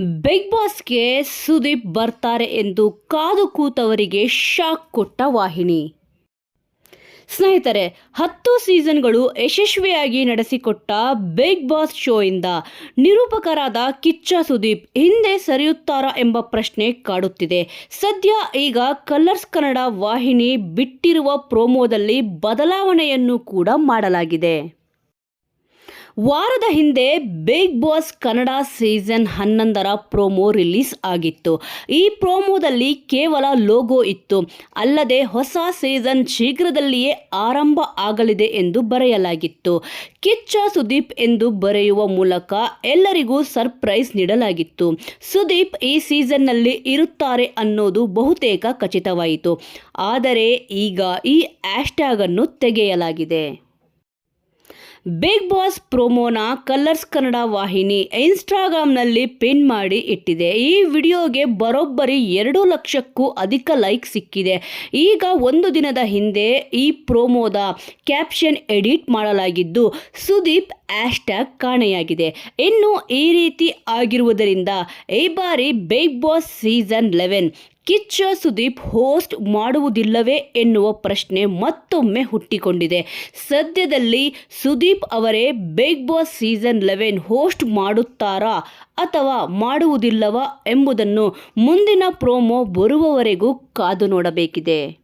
Big ಬಾಸ್ಗೆ Sudeep ಬರ್ತಾರೆ ಎಂದು ಕಾದು ಕೂತವರಿಗೆ ಶಾಕ್ ಕೊಟ್ಟ ವಾಹಿನಿ. ಸ್ನೇಹಿತರೆ, ಹತ್ತು ಸೀಸನ್ಗಳು ಯಶಸ್ವಿಯಾಗಿ ನಡೆಸಿಕೊಟ್ಟ ಬಿಗ್ ಬಾಸ್ ಶೋಯಿಂದ ನಿರೂಪಕರಾದ ಕಿಚ್ಚ ಸುದೀಪ್ ಹಿಂದೆ ಸರಿಯುತ್ತಾರಾ ಎಂಬ ಪ್ರಶ್ನೆ ಕಾಡುತ್ತಿದೆ. ಸದ್ಯ ಈಗ ಕಲರ್ಸ್ ಕನ್ನಡ ವಾಹಿನಿ ಬಿಟ್ಟಿರುವ ಪ್ರೋಮೋದಲ್ಲಿ ಬದಲಾವಣೆಯನ್ನು ಕೂಡ ಮಾಡಲಾಗಿದೆ. ವಾರದ ಹಿಂದೆ ಬಿಗ್ ಬಾಸ್ ಕನ್ನಡ ಸೀಸನ್ ಹನ್ನೊಂದರ ಪ್ರೋಮೋ ರಿಲೀಸ್ ಆಗಿತ್ತು. ಈ ಪ್ರೋಮೋದಲ್ಲಿ ಕೇವಲ ಲೋಗೋ ಇತ್ತು. ಅಲ್ಲದೆ ಹೊಸ ಸೀಸನ್ ಶೀಘ್ರದಲ್ಲಿಯೇ ಆರಂಭ ಆಗಲಿದೆ ಎಂದು ಬರೆಯಲಾಗಿತ್ತು. ಕಿಚ್ಚ ಸುದೀಪ್ ಎಂದು ಬರೆಯುವ ಮೂಲಕ ಎಲ್ಲರಿಗೂ ಸರ್ಪ್ರೈಸ್ ನೀಡಲಾಗಿತ್ತು. ಸುದೀಪ್ ಈ ಸೀಸನ್ನಲ್ಲಿ ಇರುತ್ತಾರೆ ಅನ್ನೋದು ಬಹುತೇಕ ಖಚಿತವಾಯಿತು. ಆದರೆ ಈಗ ಈ ಆಶ್ಟ್ಯಾಗನ್ನು ತೆಗೆಯಲಾಗಿದೆ. ಬಿಗ್ ಬಾಸ್ ಪ್ರೋಮೋನ ಕಲರ್ಸ್ ಕನ್ನಡ ವಾಹಿನಿ ಇನ್ಸ್ಟಾಗ್ರಾಮ್ನಲ್ಲಿ ಪಿನ್ ಮಾಡಿ ಇಟ್ಟಿದೆ. ಈ ವಿಡಿಯೋಗೆ ಬರೋಬ್ಬರಿ ಎರಡು ಲಕ್ಷಕ್ಕೂ ಅಧಿಕ ಲೈಕ್ ಸಿಕ್ಕಿದೆ. ಈಗ ಒಂದು ದಿನದ ಹಿಂದೆ ಈ ಪ್ರೋಮೋದ ಕ್ಯಾಪ್ಷನ್ ಎಡಿಟ್ ಮಾಡಲಾಗಿದ್ದು, ಸುದೀಪ್ ಹ್ಯಾಶ್ಟ್ಯಾಗ್ ಕಾಣೆಯಾಗಿದೆ. ಇನ್ನು ಈ ರೀತಿ ಆಗಿರುವುದರಿಂದ ಈ ಬಾರಿ Bigg Boss season eleven Kichcha Sudeep host ಮಾಡುವುದಿಲ್ಲವೇ ಎನ್ನುವ ಪ್ರಶ್ನೆ ಮತ್ತೊಮ್ಮೆ ಹುಟ್ಟಿಕೊಂಡಿದೆ. ಸದ್ಯದಲ್ಲಿ ಸುದೀಪ್ ಅವರೇ Bigg Boss season eleven host ಮಾಡುತ್ತಾರಾ ಅಥವಾ ಮಾಡುವುದಿಲ್ಲವಾ ಎಂಬುದನ್ನು ಮುಂದಿನ ಪ್ರೋಮೋ ಬರುವವರೆಗೂ ಕಾದು ನೋಡಬೇಕಿದೆ.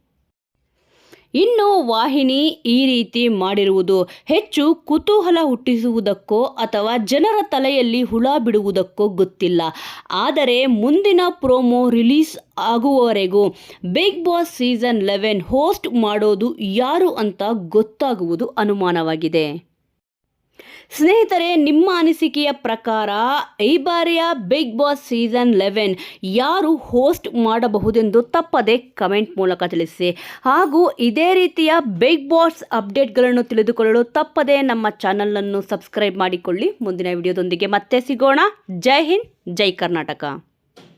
ಇನ್ನು ವಾಹಿನಿ ಈ ರೀತಿ ಮಾಡಿರುವುದು ಹೆಚ್ಚು ಕುತೂಹಲ ಹುಟ್ಟಿಸುವುದಕ್ಕೋ ಅಥವಾ ಜನರ ತಲೆಯಲ್ಲಿ ಹುಳ ಬಿಡುವುದಕ್ಕೋ ಗೊತ್ತಿಲ್ಲ. ಆದರೆ ಮುಂದಿನ ಪ್ರೋಮೋ ರಿಲೀಸ್ ಆಗುವವರೆಗೂ Bigg Boss season eleven host ಮಾಡೋದು ಯಾರು ಅಂತ ಗೊತ್ತಾಗುವುದು ಅನುಮಾನವಾಗಿದೆ. ಸ್ನೇಹಿತರೆ, ನಿಮ್ಮ ಅನಿಸಿಕೆಯ ಪ್ರಕಾರ ಈ ಬಾರಿಯ ಬಿಗ್ ಬಾಸ್ ಸೀಸನ್ ಲೆವೆನ್ ಯಾರು ಹೋಸ್ಟ್ ಮಾಡಬಹುದೆಂದು ತಪ್ಪದೆ ಕಮೆಂಟ್ ಮೂಲಕ ತಿಳಿಸಿ. ಹಾಗೂ ಇದೇ ರೀತಿಯ ಬಿಗ್ ಬಾಸ್ ಅಪ್ಡೇಟ್ಗಳನ್ನು ತಿಳಿದುಕೊಳ್ಳಲು ತಪ್ಪದೆ ನಮ್ಮ ಚಾನಲನ್ನು ಸಬ್ಸ್ಕ್ರೈಬ್ ಮಾಡಿಕೊಳ್ಳಿ. ಮುಂದಿನ ವಿಡಿಯೋದೊಂದಿಗೆ ಮತ್ತೆ ಸಿಗೋಣ. ಜೈ ಹಿಂದ್, ಜೈ ಕರ್ನಾಟಕ.